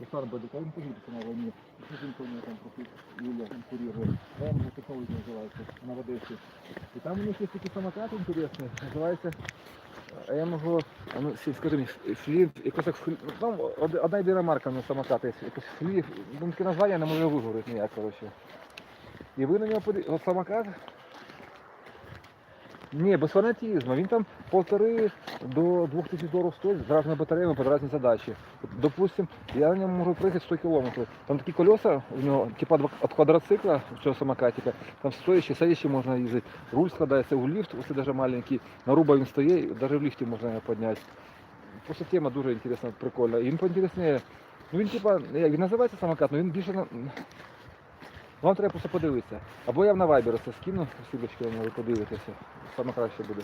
Руслан Бадюк, а він погибся на війні. Жінка у нього там трохи Юля там курірує. М технологія називається, на Одесі. І там у них є такий самокат інтересний, називається а я можу, а ну, скажи мені, ф- якось так там одна єдина марка на самоката є, якось ну таке названня не можу виговорити ніяк, коротше. І ви на нього подивіться, от самокат, ні, без фанатизму. Він там полтори до двох тисяч доларів стоїть з різними батареями під різні задачі. От, Допустим, я на ньому можу проїхати 100 кілометрів. Там такі колеса у нього, типа від квадроцикла, цього самокатика, там стоячі, сидячі можна їздити. Руль складається у ліфт, ось навіть маленький. На руба він стоїть, навіть в ліфті можна його підняти. Просто тема дуже інтересна, прикольна. І він поінтересніше. Ну він типа, як він називається самокат, але він більше. Вам треба просто подивитися. Або я на Viber це скину, сілочки на нього ви подивитеся. Саме краще буде.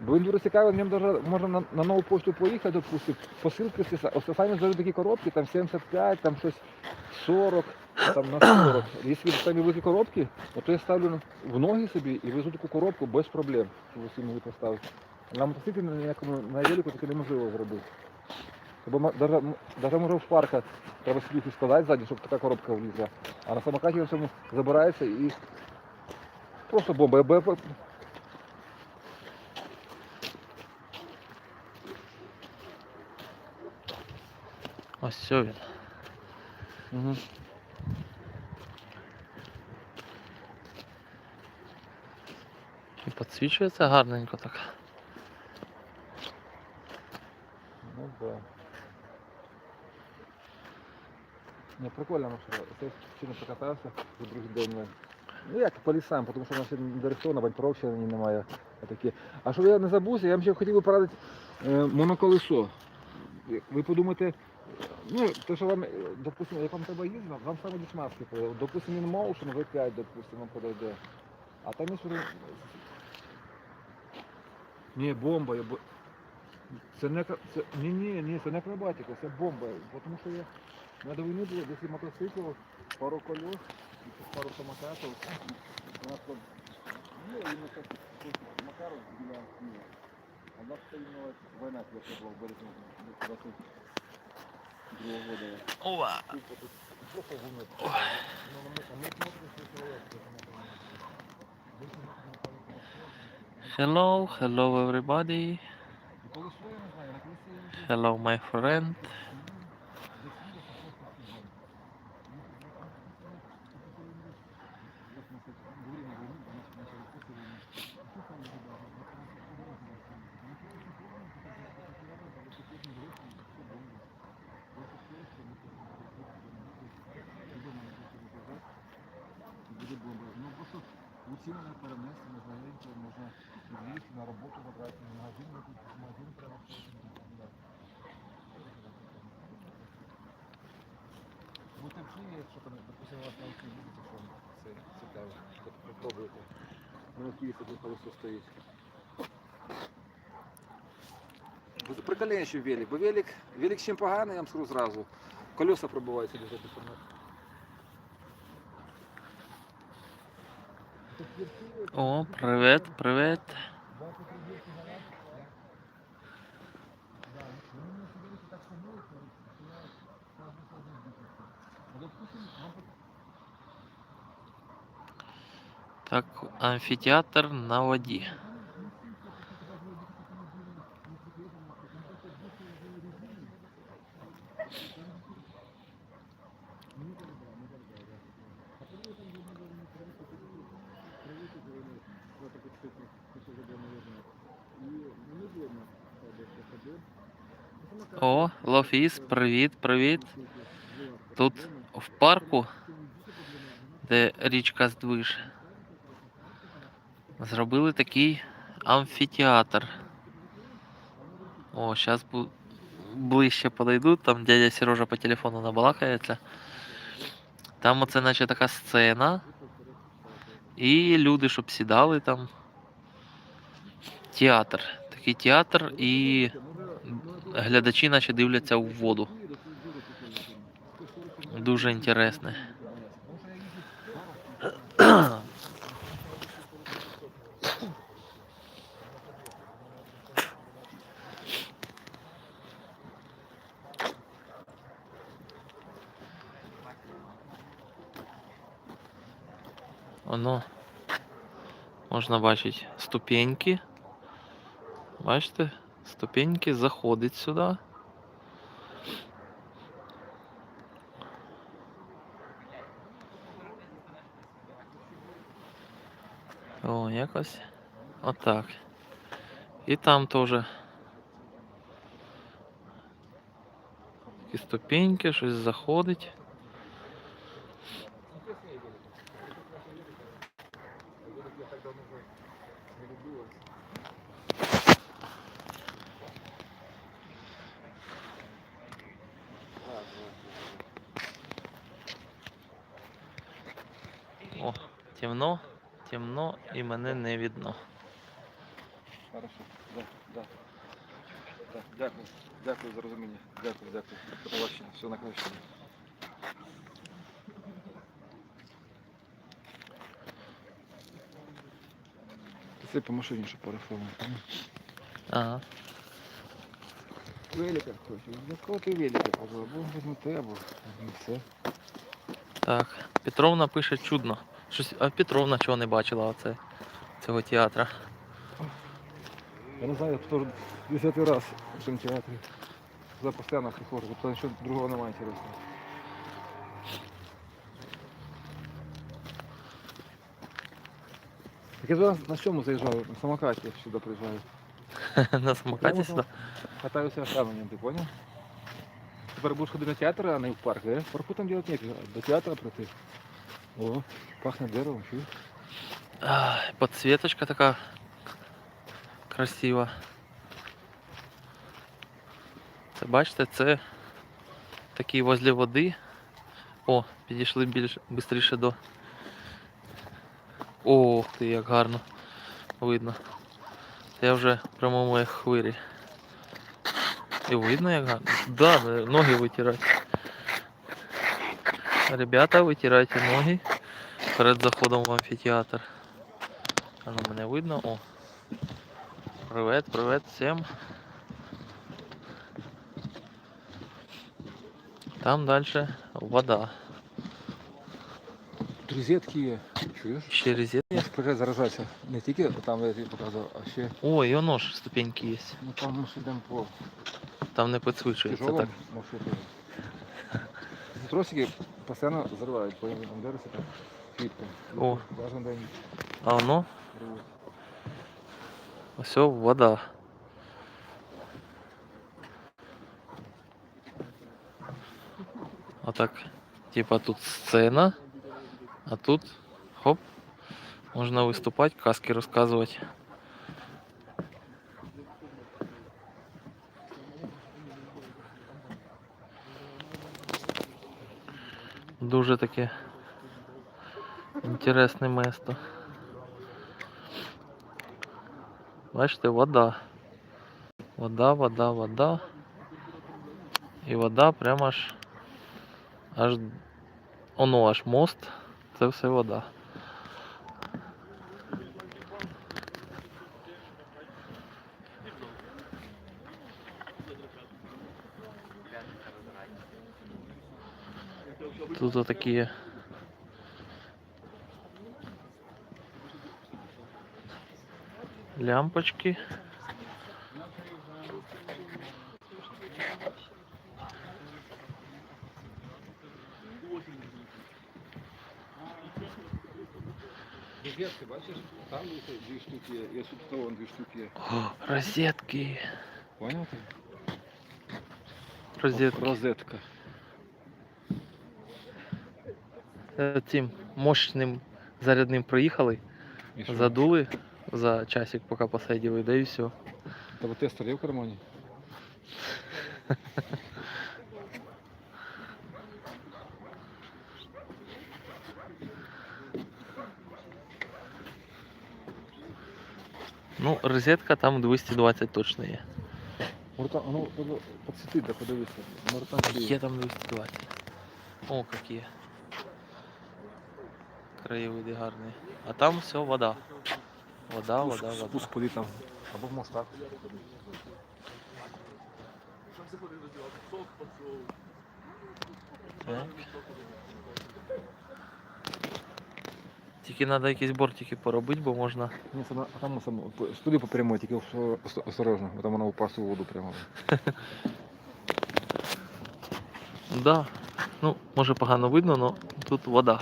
Бо він дуже цікавий, в ньому можна на, на нову пошту поїхати, допустим, посилки ось самі завжди такі коробки, там 75, там щось 40, там на 40. Якщо самі великі коробки, то я ставлю в ноги собі і везу таку коробку без проблем, щоб собі могли поставити. На мотоциклі на ніякому на велику таке неможливо зробити. Бо навіть може в парка треба сидіти складати ззаді, щоб така коробка влізла. А на самокаті на цьому забирається і просто бомба. Бо я Ось все він. Мгм. І підсвічується гарненько так. Ну да. Не, прикольно машина. Це сильно покатався за другий день. я- Ну як по лісам, тому що не банькров ще на ній немає. Такі. А щоб я не забувся, я вам ще хотів би порадити е, моноколесо. Ви подумаєте, ну, то, що вам, е, допустимо, як вам треба їздити, вам саме дешмарське подойде. Допустимо, він Motion V5, допустимо, вам подойде. А там є що... Ні, бомба. я бо- Це не це ні, ні, ні, це не акробатика, це бомба. Бо Тому що я на до війни було 10 мотоциклів, пару колес, і ще пару самокатів. У нас там, ну, і на так, Макаров біля Києва. А у нас стоїть війна, яка була в березні 22 года. Ова! Тупо тут просто гумно. Ну, а ми- а ми смотрим, що чоловік, це Hello, hello everybody. І колесо, я не знаю, на колесі я не знаю. Hello my friend. Буде бомба. Ну просто усі можна перенести, можна ринки, можна відвести на роботу забрати, в магазин, якийсь магазин треба. Да. Будьте вчені, якщо там, допустимо, у вас на їздить, якщо це цікаво, то попробуйте. Ну, в Києві тут колесо стоїть. Прикольний ще велик, бо велик, велик чим поганий, я вам скажу зразу. Колеса пробиваються дуже допомогти. О, привет, привет. Так, амфітеатр на воді. О, Лофіс, привіт, привіт. Тут в парку, де річка Здвиж, зробили такий амфітеатр. О, зараз ближче подойду, там дядя Сережа по телефону набалакається. Там оце наче така сцена. І люди, щоб сідали там. Театр. Такий театр і глядачі наче дивляться в воду. Дуже інтересне. Воно можна бачити ступеньки. Бачите? Ступеньки заходить сюди. О, якось. Отак. І там теж. Такі ступеньки, щось заходить. О, темно, темно і мене не видно. Хорошо, да, да. Так, дякую. Дякую за розуміння. Дякую, дякую. До побачення. Все на краще. Це по машині, що переформити. Ага. Велика хочу. Для кого ти велика кажу? Або візьму те, або все. Так, Петровна пише чудно. Щось, а Петровна чого не бачила оце, цього театра. Я не знаю, хто ж десятий раз в цьому театрі. За постійно приходжу, тобто нічого другого немає інтересного. Так я зараз на чому заїжджаю? На самокаті сюди приїжджаю. На самокаті сюди. Катаюся каменем, ти понял? Тепер будеш ходити на театр, а не в парк? В парку там делать нефиг, до театра прийти. О, пахне деревом, чуєш? Подсветочка така красива. Це бачите, це такий возле води. О, підійшли більш швидше до. Ох ти, як гарно видно. Я вже в прямому як хвирі. І видно як гарно. Да, ноги витирати. Ребята, витирайте ноги перед заходом в амфітеатр. Воно мене видно. О. Привет, привет всім. Там далі вода. Тут розетки є, чуєш? Ще розетки. Можеш приїжджати заражатися. Не тільки там, де я тобі показував, а ще Ой, і воно ж ступеньки є. ну, там ми ж йдемо по Там не підсвічується тяжелому так. маршруту. Тросики постійно взривають, по там дереться там квітка. О. Кожен день А воно ось вода. Отак. Типа тут сцена, а тут хоп, можна виступати, казки розказувати. Дуже таке інтересне місто. Бачите, вода. Вода, вода, вода. І вода прямо аж аж оно аж мост. Це все вода. Тут отакі лямпочки. Розетки, бачиш? Там є дві штуки є, і тут вон дві штуки є. О, розетки. Понял ти? Розетки. Розетка. Цим мощним зарядним проїхали, І задули за часик, поки посиділи, да і все. Тебе тестер є в кармані? Ну, розетка там 220 точно є. Може ну, треба да подивитися. Може Є там 220. О, які. Краєвиди гарні. А там все вода. Вода, вода, вода. Спуск поди там. Або в мостах. Так. Тільки треба якісь бортики поробити, бо можна. Ні, саме, а там саме, туди по прямой, тільки осо- осо- осторожно, бо там вона упасть у воду прямо. Да. Ну, може погано видно, але тут вода.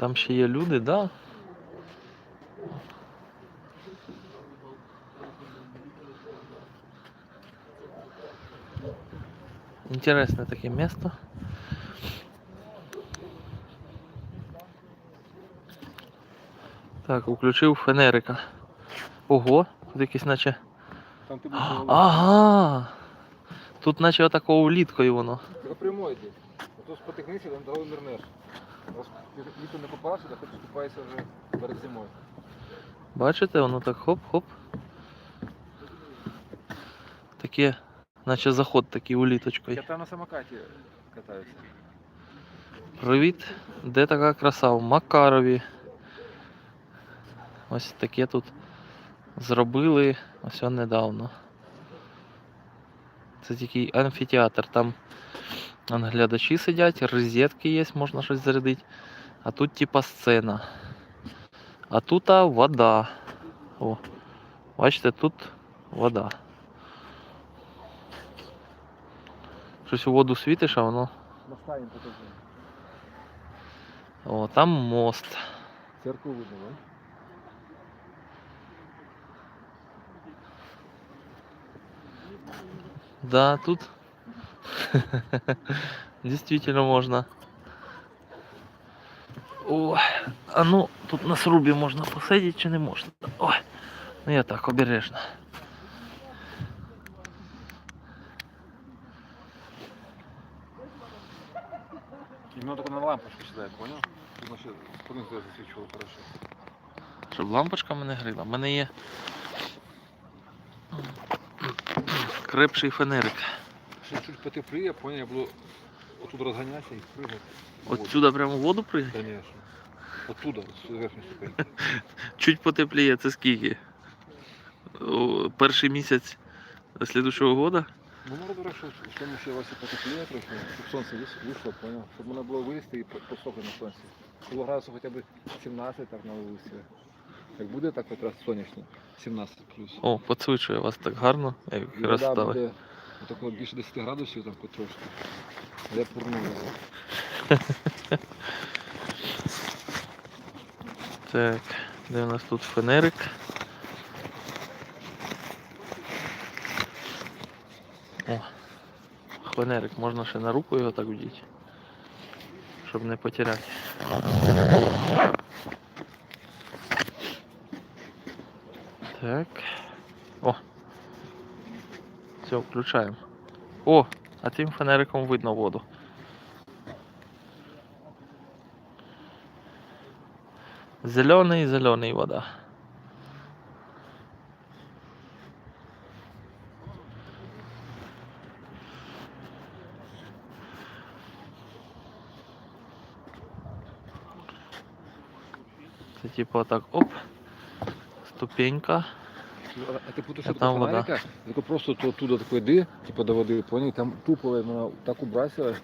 Там ще є люди, да. Інтересне таке місто. Так, включив фенерика. Ого, тут якийсь наче. Там ти Ага. Тут наче отакого уліткою воно. Прямой йди. А то спотикнися, там дорогу нирнеш. Літо не попався, то хоч купаєшся вже перед зимою. Бачите, воно так хоп-хоп. Таке, наче заход такий уліточкою. Я там на самокаті катаюся. Привіт. Де така краса? В Макарові. Ось таке тут зробили ось недавно. Це такий амфітеатр. Там глядачі сидять, розетки є, можна щось зарядити. А тут типа сцена. А тут а, вода. О, бачите, тут вода. Щось у воду світиш, а воно. О, там мост. Церкву видно, да? Да, тут действительно можно. О, а ну, тут на срубі можна посидіти чи не можна? Ой, ну я так, обережно. Именно только на лампочку сюда, я понял? Тут вообще спину туда засвечивало хорошо. Щоб лампочка мене грила. У мене є крепший фонарик. Ще чуть потеплее, я понял, я буду оттуда разгоняться и прыгать. в воду. От сюди прямо в воду пригати? Конечно. Оттуда, с верхней ступеньки. Чуть потепліє, це скільки? О, перший місяць слідущого года? Ну, надо добре, що, що ми ще Вася потепліє трохи, щоб сонце вис- вийшло, понял? Щоб можна було вилізти і по- посохнути на сонці. Було градусів хоча б 17 так на вулиці. Як буде так якраз сонячно, 17 плюс. О, поцвичує вас так гарно, як І вода розстави. буде отако більше 10 градусів там хоч трошки. Я пурную. Так, де у нас тут фенерик? О, фенерик, можна ще на руку його так вдіти, щоб не потеряти. Так. Все, включаємо. О, а цим фонариком видно воду. Зелений, зелений вода. Це типу так оп. Ступенька. А ти путаєш А до там вода. фонарика, тільки просто то оттуда такой йди, типу до води, понял, там тупо вона так убрасила,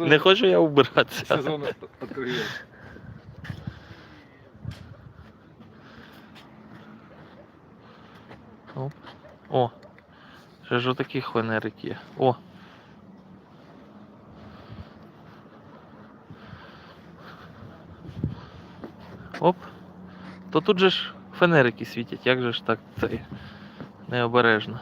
Не, хочу я убиратися. сезон відкриє. О, ще ж отакі фенерик є. О. Оп. То тут же ж фенерики світять, як же ж так цей необережно.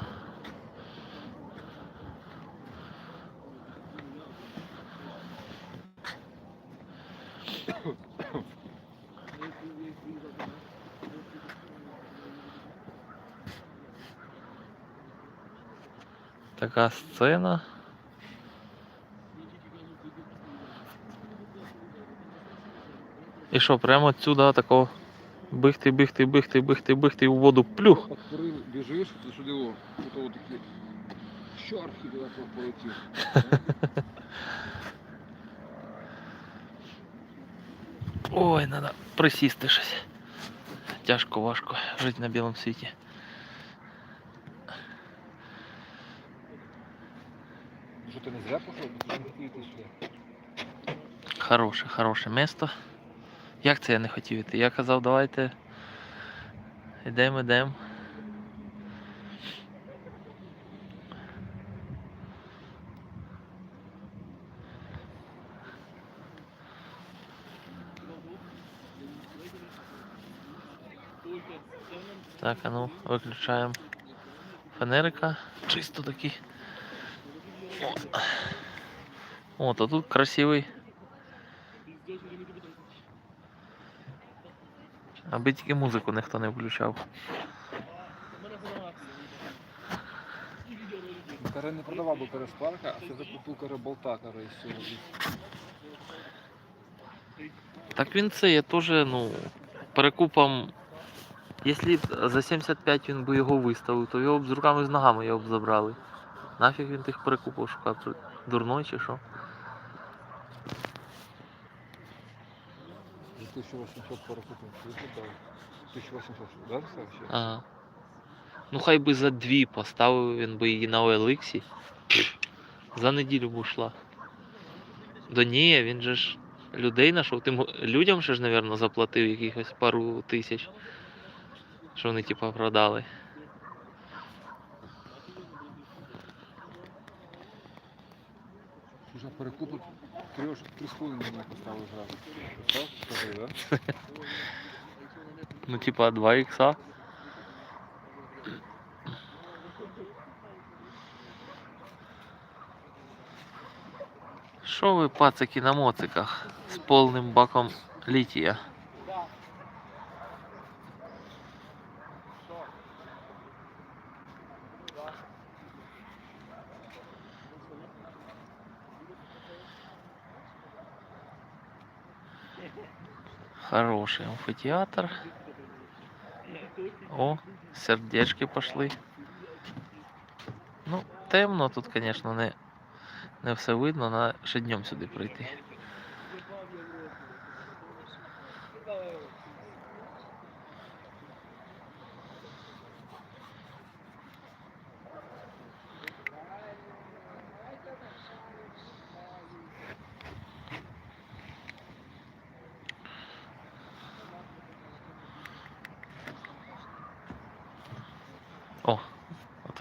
Така сцена. І що, прямо отсюда такого бихти, бихти, бихти, бихти, бихти у воду плюх. От порив біжиш, ти сюди о, тут о такі шарфи туди полетів. Ой, треба присісти щось. Тяжко, важко жити на білому світі. Що ти не зря пішов. Хороше, хороше місто. Як це я не хотів іти? Я казав, давайте. Йдемо, йдемо. Так, а ну, виключаємо фонарика. Чисто такий. О, то тут красивий. Аби тільки музику ніхто не включав. Каре не продавав би переспарка, а це закупив каре болта каре цього. Так він це я теж, ну, перекупом. Якщо за 75 він би його виставив, то його б з руками з ногами його б забрали. Нафіг він тих перекупів шукав? Дурной чи що? За 1800 перекупив. Виглядав. 1800, да? Ага. Ну хай би за дві поставив, він би її на OLX. За неділю б ушла. Да ні, він же ж людей знайшов. Тим людям ще ж, мабуть, заплатив якихось пару тисяч. Що вони типа продали. Уже перекупив трьох, три з половиною мені поставив зразу. Так? Скажи, да? Ну, типа 2 ікса. Що ви, пацики, на моциках з повним баком літія? Хороший амфитеатр. О, сердечки пошли. Ну, темно тут, звісно, не, не все видно, треба ще днем сюди прийти.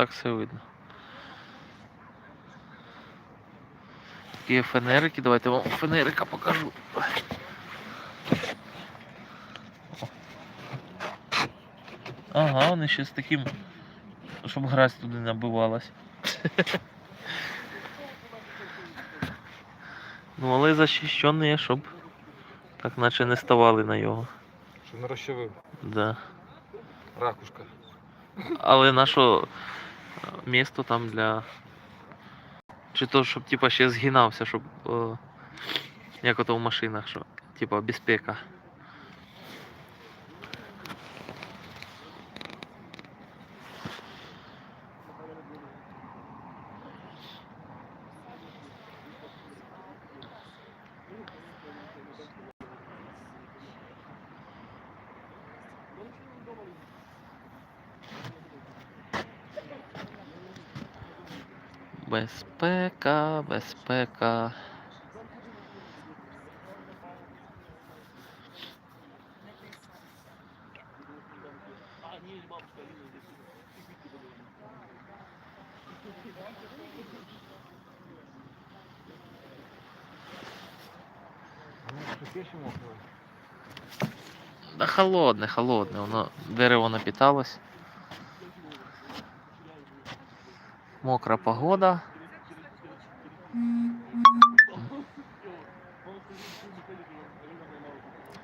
Отак все видно. Такі фенерики, давайте вам фенерика покажу. Ага, вони ще з таким, щоб грязь туди набивалась. Ну, але захищені, щоб так наче не ставали на його. Щоб не розчавив. Да. Ракушка. Але наше місто там для. Чи то, щоб типа ще згинався, щоб. Е, як ото в машинах, що. Типа безпека. Безпека, безпека. Да холодне, холодне, воно дерево напиталось. Мокра погода.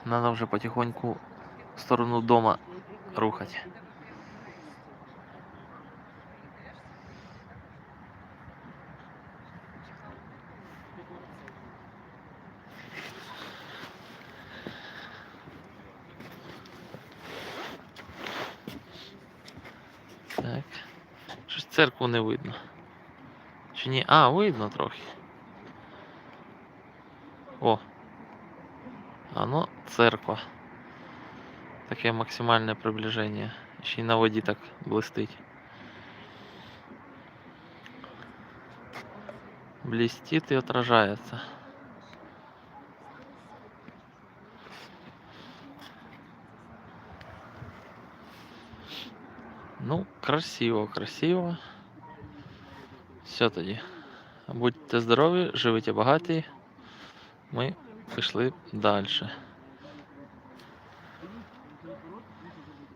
Надо вже потихоньку в сторону дома рухать. Так. Щось церкву не видно. Чи ні? А, видно трохи. О. А ну, церква. Таке максимальне приближення. Ще й на воді так блистить. Блістить і отражається. Ну, красиво, красиво. Все тоді. Будьте здорові, живите багаті. Ми пішли далі.